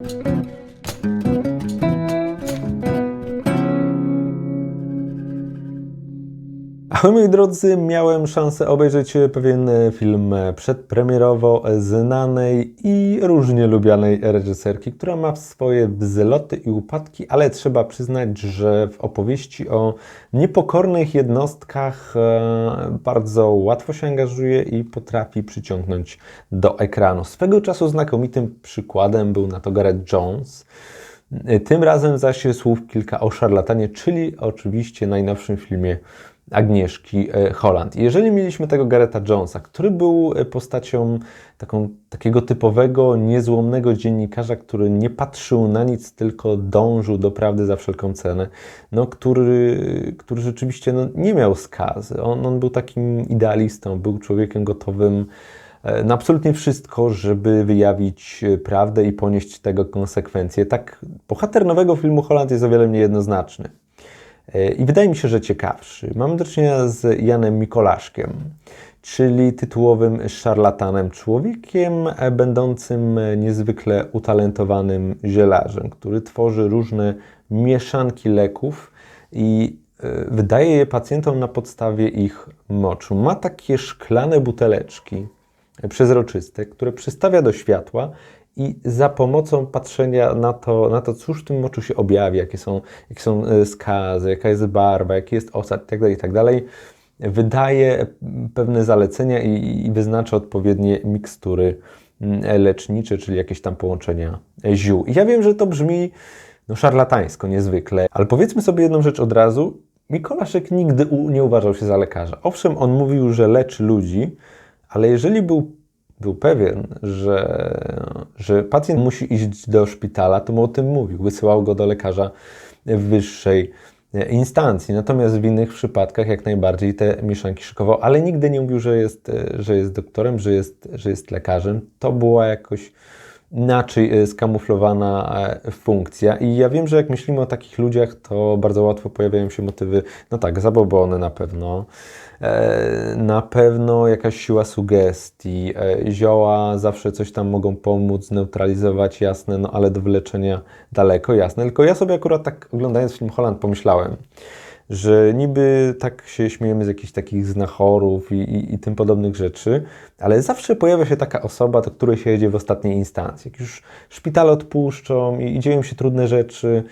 thank you. A moi drodzy, miałem szansę obejrzeć pewien film przedpremierowo znanej i różnie lubianej reżyserki, która ma swoje wzloty i upadki, ale trzeba przyznać, że w opowieści o niepokornych jednostkach e, bardzo łatwo się angażuje i potrafi przyciągnąć do ekranu. Swego czasu znakomitym przykładem był na to Gareth Jones. Tym razem zaś słów kilka o szarlatanie, czyli oczywiście najnowszym filmie Agnieszki e, Holland. Jeżeli mieliśmy tego Garetha Jonesa, który był e, postacią taką, takiego typowego, niezłomnego dziennikarza, który nie patrzył na nic, tylko dążył do prawdy za wszelką cenę, no, który, który rzeczywiście no, nie miał skazy. On, on był takim idealistą, był człowiekiem gotowym e, na absolutnie wszystko, żeby wyjawić prawdę i ponieść tego konsekwencje. Tak, bohater nowego filmu Holland jest o wiele mniej jednoznaczny. I wydaje mi się, że ciekawszy. Mamy do czynienia z Janem Mikolaszkiem, czyli tytułowym szarlatanem, człowiekiem będącym niezwykle utalentowanym zielarzem, który tworzy różne mieszanki leków i e, wydaje je pacjentom na podstawie ich moczu. Ma takie szklane buteleczki przezroczyste, które przystawia do światła i za pomocą patrzenia na to, na to cóż w tym moczu się objawia, jakie są, jakie są e, skazy, jaka jest barwa, jaki jest osad itd., tak itd., tak wydaje pewne zalecenia i, i wyznacza odpowiednie mikstury mm, lecznicze, czyli jakieś tam połączenia ziół. I ja wiem, że to brzmi no, szarlatańsko niezwykle, ale powiedzmy sobie jedną rzecz od razu. Mikolaszek nigdy nie uważał się za lekarza. Owszem, on mówił, że leczy ludzi, ale jeżeli był był pewien, że, że pacjent musi iść do szpitala, to mu o tym mówił. Wysyłał go do lekarza wyższej instancji. Natomiast w innych przypadkach jak najbardziej te mieszanki szykował, ale nigdy nie mówił, że jest, że jest doktorem, że jest, że jest lekarzem. To była jakoś inaczej skamuflowana funkcja. I ja wiem, że jak myślimy o takich ludziach, to bardzo łatwo pojawiają się motywy, no tak, zabobony na pewno, E, na pewno jakaś siła sugestii. E, zioła zawsze coś tam mogą pomóc, neutralizować, jasne, no ale do wyleczenia daleko, jasne. Tylko ja sobie akurat tak oglądając film Holland pomyślałem, że niby tak się śmiejemy z jakichś takich znachorów i, i, i, tym podobnych rzeczy, ale zawsze pojawia się taka osoba, do której się jedzie w ostatniej instancji. Jak już szpitale odpuszczą i, i dzieją się trudne rzeczy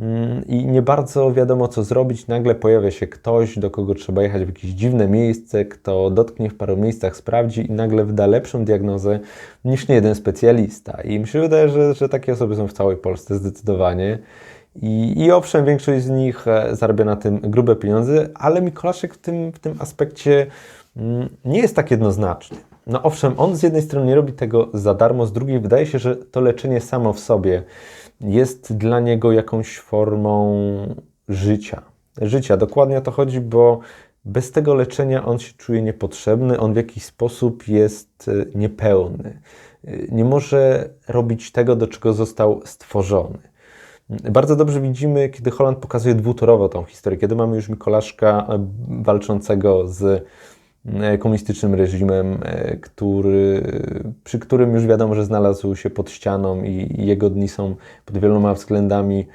mm, i nie bardzo wiadomo, co zrobić, nagle pojawia się ktoś, do kogo trzeba jechać w jakieś dziwne miejsce, kto dotknie w paru miejscach, sprawdzi i nagle wyda lepszą diagnozę niż nie jeden specjalista. I mi się wydaje, że, że takie osoby są w całej Polsce zdecydowanie. I, I owszem, większość z nich e, zarabia na tym grube pieniądze, ale Mikolaszek w tym, w tym aspekcie mm, nie jest tak jednoznaczny. No owszem, on z jednej strony nie robi tego za darmo, z drugiej wydaje się, że to leczenie samo w sobie jest dla niego jakąś formą życia. Życia, dokładnie o to chodzi, bo bez tego leczenia on się czuje niepotrzebny, on w jakiś sposób jest e, niepełny. E, nie może robić tego, do czego został stworzony. Bardzo dobrze widzimy, kiedy Holland pokazuje dwutorowo tą historię, kiedy mamy już Mikolaszka e, walczącego z e, komunistycznym reżimem, e, który, przy którym już wiadomo, że znalazł się pod ścianą i jego dni są pod wieloma względami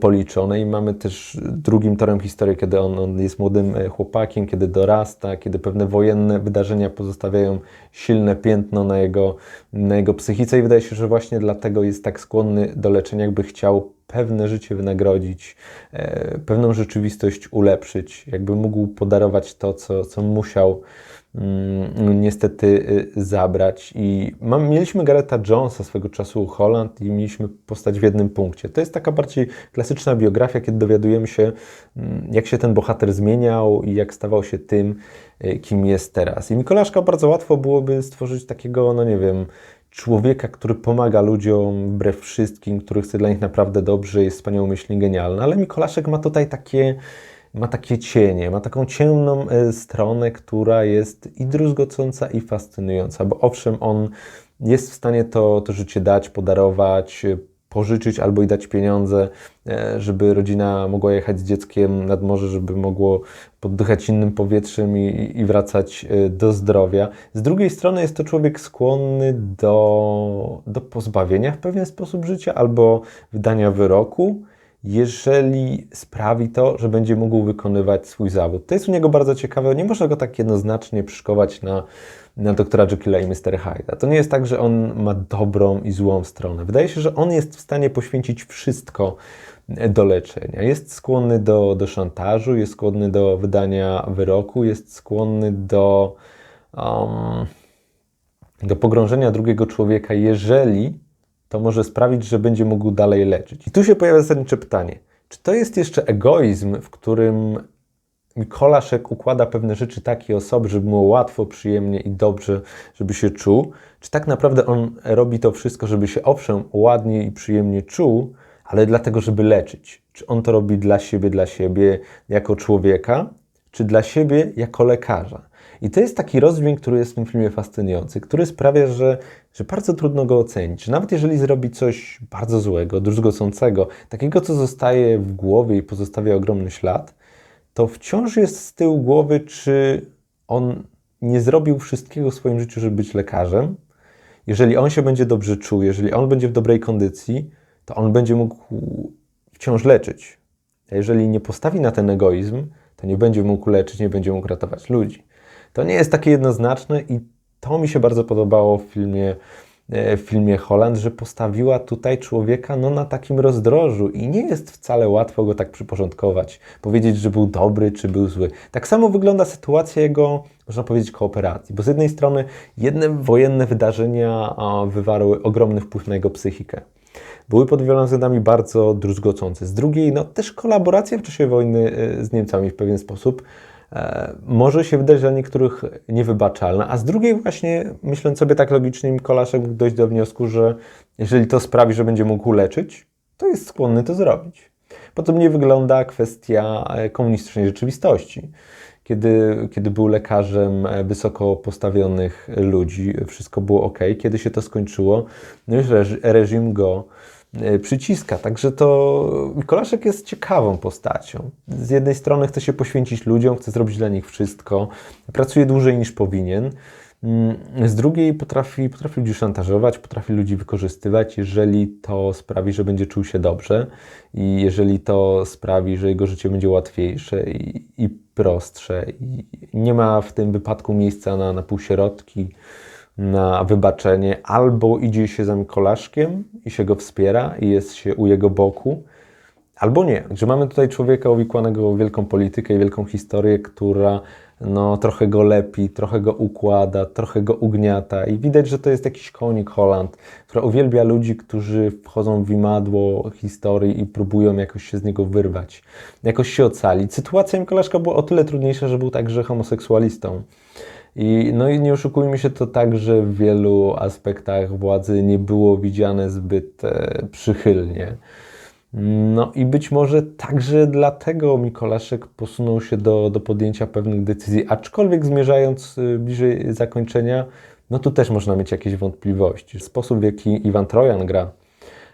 policzone. I mamy też drugim torem historię, kiedy on, on, jest młodym chłopakiem, kiedy dorasta, kiedy pewne wojenne wydarzenia pozostawiają silne piętno na jego, na jego psychice. I wydaje się, że właśnie dlatego jest tak skłonny do leczenia, jakby chciał pewne życie wynagrodzić, e, pewną rzeczywistość ulepszyć, jakby mógł podarować to, co, co musiał mm, niestety y, zabrać. I mam, mieliśmy Garetha Jonesa swego czasu Holland i mieliśmy postać w jednym punkcie. To jest taka bardziej klasyczna biografia, kiedy dowiadujemy się, mm, jak się ten bohater zmieniał i jak stawał się tym, y, kim jest teraz. I Mikolaszka bardzo łatwo byłoby stworzyć takiego, no nie wiem, człowieka, który pomaga ludziom wbrew wszystkim, który chce dla nich naprawdę dobrze, jest wspaniałą myśli genialny. Ale Mikolaszek ma tutaj takie, ma takie cienie, ma taką ciemną e, stronę, która jest i druzgocąca, i fascynująca, bo owszem, on jest w stanie to, to życie dać, podarować, pożyczyć albo i dać pieniądze, e, żeby rodzina mogła jechać z dzieckiem nad morze, żeby mogło poddychać innym powietrzem i, i wracać e, do zdrowia. Z drugiej strony jest to człowiek skłonny do, do pozbawienia w pewien sposób życia albo wydania wyroku jeżeli sprawi to, że będzie mógł wykonywać swój zawód. To jest u niego bardzo ciekawe. Nie można go tak jednoznacznie przyszkować na, na doktora Jekylla i Mr. Hyde'a. To nie jest tak, że on ma dobrą i złą stronę. Wydaje się, że on jest w stanie poświęcić wszystko do leczenia. Jest skłonny do, do szantażu, jest skłonny do wydania wyroku, jest skłonny do, um, do pogrążenia drugiego człowieka, jeżeli to może sprawić, że będzie mógł dalej leczyć. I tu się pojawia zasadnicze pytanie: czy to jest jeszcze egoizm, w którym Mikolaszek układa pewne rzeczy takiej osoby, żeby mu łatwo, przyjemnie i dobrze, żeby się czuł? Czy tak naprawdę on robi to wszystko, żeby się owszem ładnie i przyjemnie czuł, ale dlatego, żeby leczyć? Czy on to robi dla siebie, dla siebie jako człowieka, czy dla siebie jako lekarza? I to jest taki rozdźwięk, który jest w tym filmie fascynujący, który sprawia, że, że bardzo trudno go ocenić. Że nawet jeżeli zrobi coś bardzo złego, druzgocącego, takiego, co zostaje w głowie i pozostawia ogromny ślad, to wciąż jest z tyłu głowy, czy on nie zrobił wszystkiego w swoim życiu, żeby być lekarzem. Jeżeli on się będzie dobrze czuł, jeżeli on będzie w dobrej kondycji, to on będzie mógł wciąż leczyć. A jeżeli nie postawi na ten egoizm, to nie będzie mógł leczyć, nie będzie mógł ratować ludzi. To nie jest takie jednoznaczne i to mi się bardzo podobało w filmie, e, w filmie Holland, że postawiła tutaj człowieka no, na takim rozdrożu i nie jest wcale łatwo go tak przyporządkować, powiedzieć, że był dobry czy był zły. Tak samo wygląda sytuacja jego, można powiedzieć, kooperacji, bo z jednej strony jedne wojenne wydarzenia wywarły ogromny wpływ na jego psychikę były pod wieloma względami bardzo druzgocące. Z drugiej, no też kolaboracja w czasie wojny e, z Niemcami w pewien sposób może się wydać dla niektórych niewybaczalna, a z drugiej właśnie, myśląc sobie tak logicznie, Mikolaszek mógł dojść do wniosku, że jeżeli to sprawi, że będzie mógł leczyć, to jest skłonny to zrobić. Podobnie wygląda kwestia e, komunistycznej rzeczywistości. Kiedy, kiedy był lekarzem e, wysoko postawionych ludzi, wszystko było ok. Kiedy się to skończyło, no już reżim go E, przyciska. Także to Mikolaszek jest ciekawą postacią. Z jednej strony chce się poświęcić ludziom, chce zrobić dla nich wszystko, pracuje dłużej niż powinien. Mm, z drugiej potrafi, potrafi ludzi szantażować, potrafi ludzi wykorzystywać, jeżeli to sprawi, że będzie czuł się dobrze i jeżeli to sprawi, że jego życie będzie łatwiejsze i, i prostsze. I nie ma w tym wypadku miejsca na, na półsierotki, na wybaczenie, albo idzie się za Mikolaszkiem i się go wspiera i jest się u jego boku, albo nie. Że mamy tutaj człowieka uwikłanego w wielką politykę i wielką historię, która no, trochę go lepi, trochę go układa, trochę go ugniata i widać, że to jest jakiś konik Holland, która uwielbia ludzi, którzy wchodzą w imadło historii i próbują jakoś się z niego wyrwać, jakoś się ocalić. Sytuacja Mikolaszka była o tyle trudniejsza, że był także homoseksualistą. I, no i nie oszukujmy się, to tak, że w wielu aspektach władzy nie było widziane zbyt e, przychylnie. No i być może także dlatego Mikolaszek posunął się do, do podjęcia pewnych decyzji, aczkolwiek zmierzając e, bliżej zakończenia, no tu też można mieć jakieś wątpliwości. Sposób, w jaki Iwan Trojan gra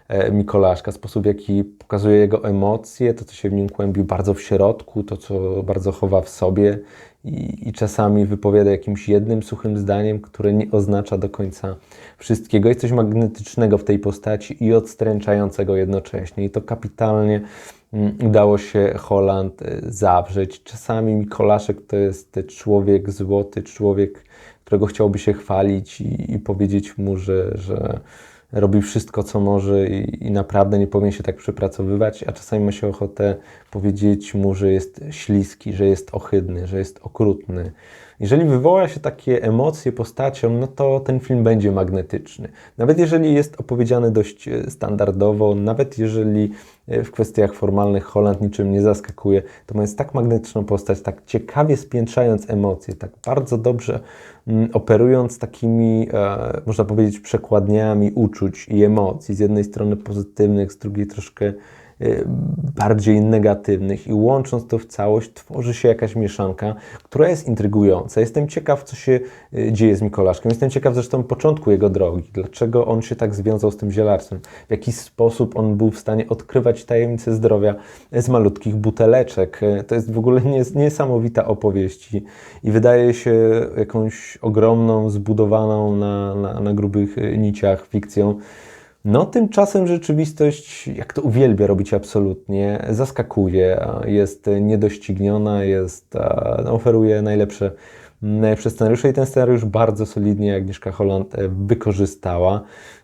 e, Mikolaszka, sposób, w jaki pokazuje jego emocje, to, co się w nim kłębi bardzo w środku, to, co bardzo chowa w sobie, i, i czasami wypowiada jakimś jednym suchym zdaniem, które nie oznacza do końca wszystkiego. Jest coś magnetycznego w tej postaci i odstręczającego jednocześnie. I to kapitalnie mm, udało się Holland y, zawrzeć. Czasami Mikolaszek to jest człowiek złoty, człowiek, którego chciałby się chwalić i, i powiedzieć mu, że, że robi wszystko, co może i, i, naprawdę nie powinien się tak przepracowywać, a czasami ma się ochotę powiedzieć mu, że jest śliski, że jest ohydny, że jest okrutny. Jeżeli wywoła się takie emocje postacią, no to ten film będzie magnetyczny. Nawet jeżeli jest opowiedziany dość e, standardowo, nawet jeżeli w kwestiach formalnych Holland niczym nie zaskakuje, jest tak magnetyczną postać, tak ciekawie spiętrzając emocje, tak bardzo dobrze mm, operując takimi, e, można powiedzieć, przekładniami uczuć i emocji. Z jednej strony pozytywnych, z drugiej troszkę bardziej negatywnych i łącząc to w całość tworzy się jakaś mieszanka, która jest intrygująca. Jestem ciekaw, co się y, dzieje z Mikolaszkiem. Jestem ciekaw zresztą początku jego drogi, dlaczego on się tak związał z tym zielarstwem, w jaki sposób on był w stanie odkrywać tajemnice zdrowia z malutkich buteleczek. Y, To jest w ogóle nies- niesamowita opowieść i, wydaje się jakąś ogromną, zbudowaną na, na, na grubych y, niciach fikcją. No, tymczasem rzeczywistość, jak to uwielbia robić absolutnie, zaskakuje, jest niedościgniona, jest, a, no, oferuje najlepsze, najlepsze scenariusze i ten scenariusz bardzo solidnie Agnieszka Holland e, wykorzystała.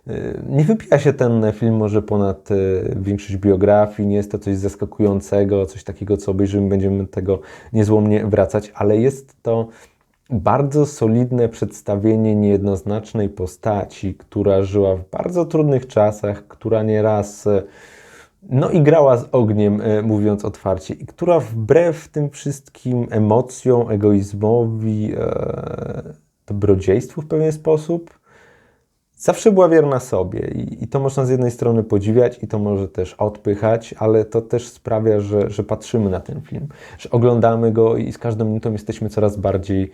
E, Nie wybija się ten film może ponad e, większość biografii, nie jest to coś zaskakującego, coś takiego, co obejrzymy, będziemy tego niezłomnie wracać, ale jest to bardzo solidne przedstawienie niejednoznacznej postaci, która żyła w bardzo trudnych czasach, która nieraz e, no i grała z ogniem, e, mówiąc otwarcie, i która wbrew tym wszystkim emocjom, egoizmowi, e, dobrodziejstwu w pewien sposób, zawsze była wierna sobie. I, I to można z jednej strony podziwiać, i to może też odpychać, ale to też sprawia, że, że patrzymy na ten film, że oglądamy go i z każdą minutą jesteśmy coraz bardziej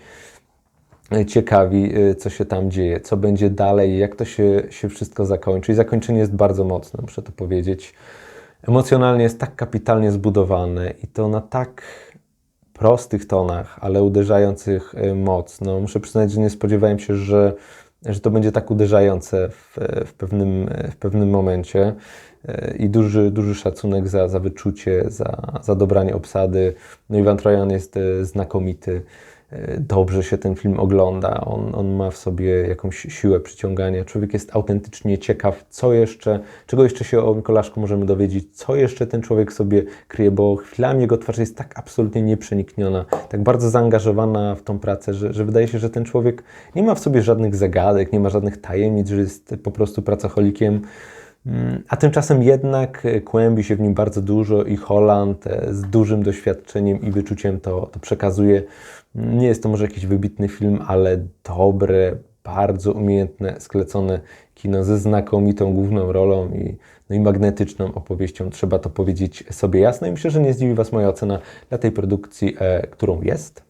e, ciekawi, e, co się tam dzieje, co będzie dalej, jak to się, się wszystko zakończy. I zakończenie jest bardzo mocne, muszę to powiedzieć. Emocjonalnie jest tak kapitalnie zbudowane i to na tak prostych tonach, ale uderzających e, mocno. Muszę przyznać, że nie spodziewałem się, że, że to będzie tak uderzające w, w, pewnym, w pewnym momencie. E, I duży, duży szacunek za, za wyczucie, za, za dobranie obsady. No Iwan Trojan jest e, znakomity. E, Dobrze się ten film ogląda. On, on ma w sobie jakąś siłę przyciągania. Człowiek jest autentycznie ciekaw, co jeszcze, czego jeszcze się o Mikolaszku możemy dowiedzieć, co jeszcze ten człowiek sobie kryje, bo chwilami jego twarz jest tak absolutnie nieprzenikniona, tak bardzo zaangażowana w tą pracę, że, że wydaje się, że ten człowiek nie ma w sobie żadnych zagadek, nie ma żadnych tajemnic, że jest po prostu pracocholikiem. A tymczasem jednak e, kłębi się w nim bardzo dużo i Holland e, z dużym doświadczeniem i wyczuciem to, to przekazuje. Nie jest to może jakiś wybitny film, ale dobre, bardzo umiejętne, sklecone kino ze znakomitą główną rolą i, no i magnetyczną opowieścią. Trzeba to powiedzieć sobie jasno i myślę, że nie zdziwi Was moja ocena dla tej produkcji, e, którą jest.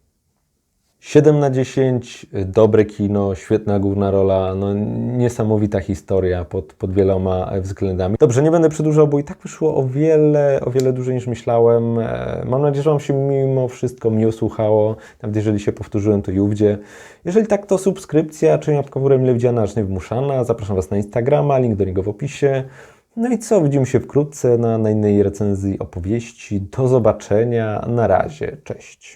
7 na 10, dobre kino, świetna główna rola, no niesamowita historia pod, pod wieloma względami. Dobrze, nie będę przedłużał, bo i tak wyszło o wiele, o wiele dłużej niż myślałem. E, Mam nadzieję, że Wam się mimo wszystko miło słuchało, nawet jeżeli się powtórzyłem, to Jówdzie. Jeżeli tak, to subskrypcja, czy łapkowórem Lewdziana, aż nie wmuszana. Zapraszam Was na Instagrama, link do niego w opisie. No i co, widzimy się wkrótce na, na innej recenzji opowieści. Do zobaczenia, na razie, cześć.